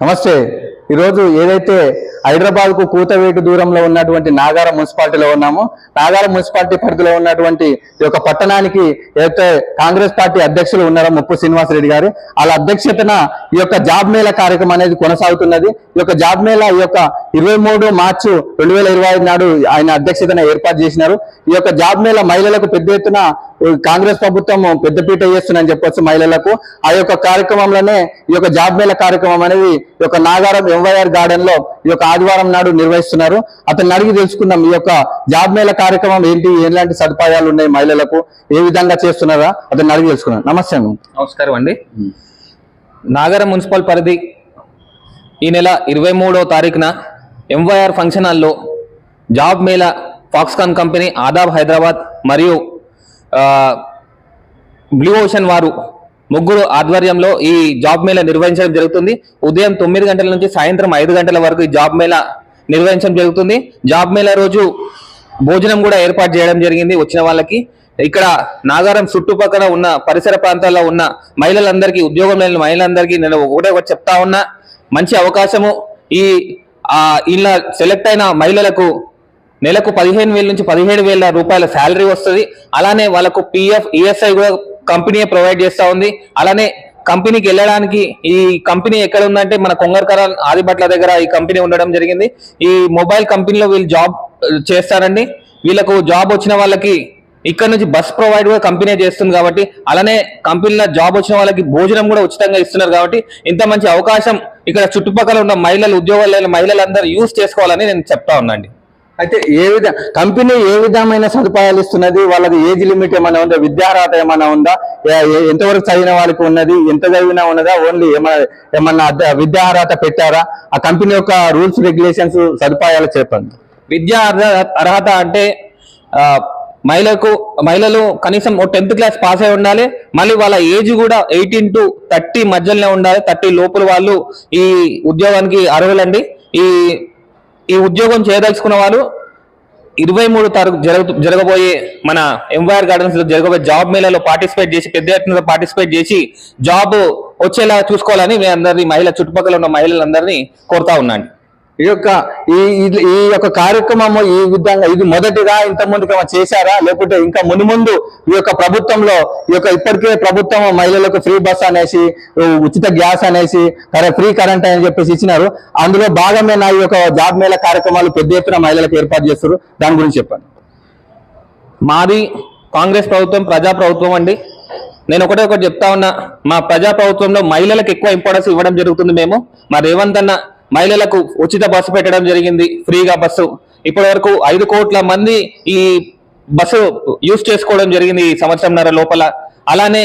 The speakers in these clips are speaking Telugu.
నమస్తే. ఈరోజు ఏదైతే హైదరాబాద్కు కూతవేటు దూరంలో ఉన్నటువంటి నాగార మున్సిపాలిటీలో ఉన్నామో నాగార మున్సిపాలిటీ పరిధిలో ఉన్నటువంటి ఈ యొక్క పట్టణానికి ఏదైతే కాంగ్రెస్ పార్టీ అధ్యక్షులు ఉన్నారో ముప్పు శ్రీనివాసరెడ్డి గారు వాళ్ళ అధ్యక్షతన ఈ యొక్క జాబ్ మేళా కార్యక్రమం అనేది కొనసాగుతున్నది. ఈ యొక్క జాబ్ మేళా ఈ యొక్క ఇరవై మూడు మార్చు రెండు వేల ఇరవై ఐదు నాడు ఆయన అధ్యక్షతన ఏర్పాటు చేసినారు. ఈ యొక్క జాబ్ మేళా మహిళలకు పెద్ద ఎత్తున కాంగ్రెస్ ప్రభుత్వం పెద్దపీట చేస్తుందని చెప్పొచ్చు మహిళలకు. ఆ యొక్క కార్యక్రమంలోనే ఈ యొక్క జాబ్ మేళ కార్యక్రమం అనేది ఈ యొక్క నాగారం ఎంవైఆర్ గార్డెన్లో ఈ యొక్క ఆదివారం నాడు నిర్వహిస్తున్నారు. అతన్ని అడిగి తెలుసుకుందాం ఈ యొక్క జాబ్ మేళ కార్యక్రమం ఏంటి ఎలాంటి సదుపాయాలు ఉన్నాయి మహిళలకు ఏ విధంగా చేస్తున్నారా? అతన్ని అడిగి తెలుసుకున్నాం నమస్తే. నమస్కారం అండి. నాగరం మున్సిపల్ పరిధి ఈ నెల ఇరవై మూడో తారీఖున ఎంవైఆర్ ఫంక్షన్ హాల్లో job mela Foxconn company Aadab Hyderabad మరియు బ్లూ ఓషన్ వారు ముగ్గురు ఆధ్వర్యంలో ఈ జాబ్ మేళా నిర్వహించడం జరుగుతుంది. ఉదయం తొమ్మిది గంటల నుంచి సాయంత్రం ఐదు గంటల వరకు ఈ జాబ్ మేళా నిర్వహించడం జరుగుతుంది. జాబ్ మేళా రోజు భోజనం కూడా ఏర్పాటు చేయడం జరిగింది వచ్చిన వాళ్ళకి. ఇక్కడ నాగారం చుట్టుపక్కల ఉన్న పరిసర ప్రాంతాల్లో ఉన్న మహిళలందరికీ ఉద్యోగం లేని మహిళలందరికీ నేను ఒకటే ఒకటి చెప్తా ఉన్నా మంచి అవకాశము ఈ ఇలా సెలెక్ట్ అయిన మహిళలకు నెలకు పదిహేను వేల నుంచి పదిహేడు వేల రూపాయల శాలరీ వస్తుంది. అలానే వాళ్ళకు పిఎఫ్ ఈఎస్ఐ కూడా కంపెనీ ప్రొవైడ్ చేస్తూ ఉంది. అలానే కంపెనీకి వెళ్ళడానికి ఈ కంపెనీ ఎక్కడ ఉందంటే మన కొంగర్కర ఆదిబట్ల దగ్గర ఈ కంపెనీ ఉండడం జరిగింది. ఈ మొబైల్ కంపెనీలో వీళ్ళు జాబ్ చేస్తారండి. వీళ్ళకు జాబ్ వచ్చిన వాళ్ళకి ఇక్కడ నుంచి బస్ ప్రొవైడ్ కూడా కంపెనీ చేస్తుంది కాబట్టి అలానే కంపెనీలో జాబ్ వచ్చిన వాళ్ళకి భోజనం కూడా ఉచితంగా ఇస్తున్నారు కాబట్టి ఇంత మంచి అవకాశం ఇక్కడ చుట్టుపక్కల ఉన్న మహిళలు ఉద్యోగాలు మహిళలందరూ యూజ్ చేసుకోవాలని నేను చెప్తా ఉన్నాండి అయితే ఏ విధ కంపెనీ ఏ విధమైన సదుపాయాలు ఇస్తున్నది? వాళ్ళకి ఏజ్ లిమిట్ ఏమైనా ఉందా? విద్యార్హత ఏమైనా ఉందా? ఎంతవరకు చదివిన వాళ్ళకి ఉన్నది? ఎంత చదివినా ఉన్నదా? ఓన్లీ ఏమైనా ఏమన్నా విద్యార్హత పెట్టారా? ఆ కంపెనీ యొక్క రూల్స్ రెగ్యులేషన్స్ సదుపాయాలు చెప్పండి. విద్యా అర్హ- అర్హత అంటే మహిళకు మహిళలు కనీసం ఓ టెన్త్ క్లాస్ పాస్ అయి ఉండాలి. మళ్ళీ వాళ్ళ ఏజ్ కూడా ఎయిటీన్ టు థర్టీ మధ్యలోనే ఉండాలి. థర్టీ లోపల వాళ్ళు ఈ ఉద్యోగానికి అర్హులండి. ఈ ఈ ఉద్యోగం చేయదలుచుకున్న వాళ్ళు ఇరవై మూడు తారీఖు జరగ జరగబోయే మన ఎంవైఆర్ గార్డెన్స్లో జరగబోయే జాబ్ మేళలో పార్టిసిపేట్ చేసి పెద్ద ఎత్తున పార్టిసిపేట్ చేసి జాబ్ వచ్చేలా చూసుకోవాలని మీ అందరినీ మహిళ చుట్టుపక్కల ఉన్న మహిళలందరినీ కోరుతా ఉన్నాను. ఈ యొక్క ఈ ఇది- ఈ యొక్క కార్యక్రమము ఈ విధంగా ఇది మొదటిగా ఇంత ముందు చేశారా? లేకుంటే ఇంకా ముందు ముందు ఈ యొక్క ప్రభుత్వంలో ఈ యొక్క ఇప్పటికే ప్రభుత్వం మహిళలకు ఫ్రీ బస్ అనేసి ఉచిత గ్యాస్ అనేసి ఫ్రీ కరెంట్ అని చెప్పేసి ఇచ్చినారు. అందులో భాగమే నా ఈ యొక్క జాబ్ మేళ కార్యక్రమాలు పెద్ద ఎత్తున మహిళలకు ఏర్పాటు చేస్తారు దాని గురించి చెప్పండి. మాది కాంగ్రెస్ ప్రభుత్వం ప్రజా ప్రభుత్వం అండి. నేను ఒకటే ఒకటి చెప్తా ఉన్నా. మా ప్రజా ప్రభుత్వంలో మహిళలకు ఎక్కువ ఇంపార్టెన్స్ ఇవ్వడం జరుగుతుంది మేము. మా రేవంత్ అన్న మహిళలకు ఉచిత బస్సు పెట్టడం జరిగింది ఫ్రీగా బస్సు. ఇప్పటి వరకు ఐదు కోట్ల మంది ఈ బస్సు యూజ్ చేసుకోవడం జరిగింది ఈ సంవత్సరంన్నర లోపల. అలానే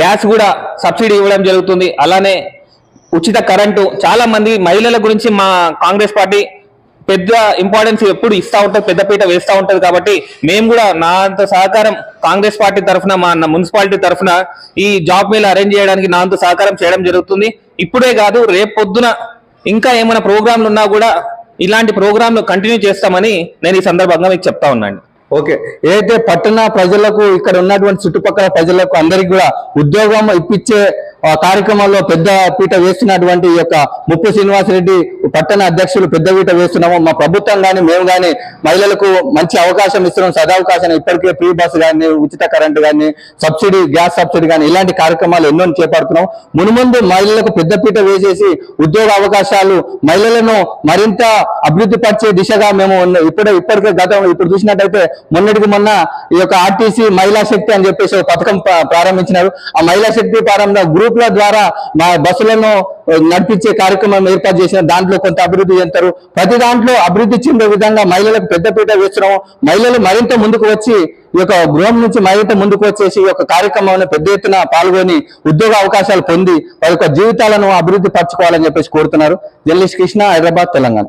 గ్యాస్ కూడా సబ్సిడీ ఇవ్వడం జరుగుతుంది. అలానే ఉచిత కరెంటు. చాలా మంది మహిళల గురించి మా కాంగ్రెస్ పార్టీ పెద్ద ఇంపార్టెన్స్ ఎప్పుడు ఇస్తా ఉంటుంది పెద్దపీట వేస్తూ ఉంటుంది కాబట్టి మేము కూడా నా అంత సహకారం కాంగ్రెస్ పార్టీ తరఫున మా మున్సిపాలిటీ తరఫున ఈ జాబ్ మీద అరేంజ్ చేయడానికి నా అంత సహకారం చేయడం జరుగుతుంది. ఇప్పుడే కాదు రేపు పొద్దున ఇంకా ఏమైనా ప్రోగ్రాంలు ఉన్నా కూడా ఇలాంటి ప్రోగ్రాంలు కంటిన్యూ చేస్తామని నేను ఈ సందర్భంగా మీకు చెప్తా ఉన్నాను. ఓకే. ఏదైతే పట్టణ ప్రజలకు ఇక్కడ ఉన్నటువంటి చుట్టుపక్కల ప్రజలకు అందరికి కూడా ఉద్యోగం ఇప్పించే కార్యక్రమంలో పెద్ద పీట వేస్తున్నటువంటి ఈ యొక్క ముప్పు శ్రీనివాసరెడ్డి పట్టణ అధ్యక్షులు పెద్ద పీట వేస్తున్నాము. మా ప్రభుత్వం కానీ మేము కానీ మహిళలకు మంచి అవకాశం ఇస్తున్నాం. సదావకాశం ఇప్పటికే ఫ్రీ బస్ కానీ ఉచిత కరెంట్ కానీ సబ్సిడీ గ్యాస్ సబ్సిడీ కానీ ఇలాంటి కార్యక్రమాలు ఎన్నో చేపడుతున్నాం. మునుముందు మహిళలకు పెద్ద పీట వేసేసి ఉద్యోగ అవకాశాలు మహిళలను మరింత అభివృద్ధి పరిచే దిశగా మేము ఇప్పుడే ఇప్పటికే గతం ఇప్పుడు చూసినట్టయితే మొన్నటికి మొన్న ఈ యొక్క ఆర్టీసీ మహిళా శక్తి అని చెప్పేసి ఒక పథకం ప్రారంభించినారు. ఆ మహిళా శక్తి ప్రారంభ గ్రూప్ల ద్వారా మా బస్సులను నడిపించే కార్యక్రమం ఏర్పాటు చేసిన దాంట్లో కొంత అభివృద్ధి చెందుతారు. ప్రతి దాంట్లో అభివృద్ధి చెందే విధంగా మహిళలకు పెద్దపీట వేస్తున్నాము మహిళలు మరింత ముందుకు వచ్చి ఈ యొక్క గృహం నుంచి మరింత ముందుకు వచ్చేసి ఈ యొక్క కార్యక్రమంలో పెద్ద ఎత్తున పాల్గొని ఉద్యోగ అవకాశాలు పొంది వారి యొక్క జీవితాలను అభివృద్ధి పరచుకోవాలని చెప్పేసి కోరుతున్నారు. జర్నలిస్ట్ కృష్ణ హైదరాబాద్ తెలంగాణ.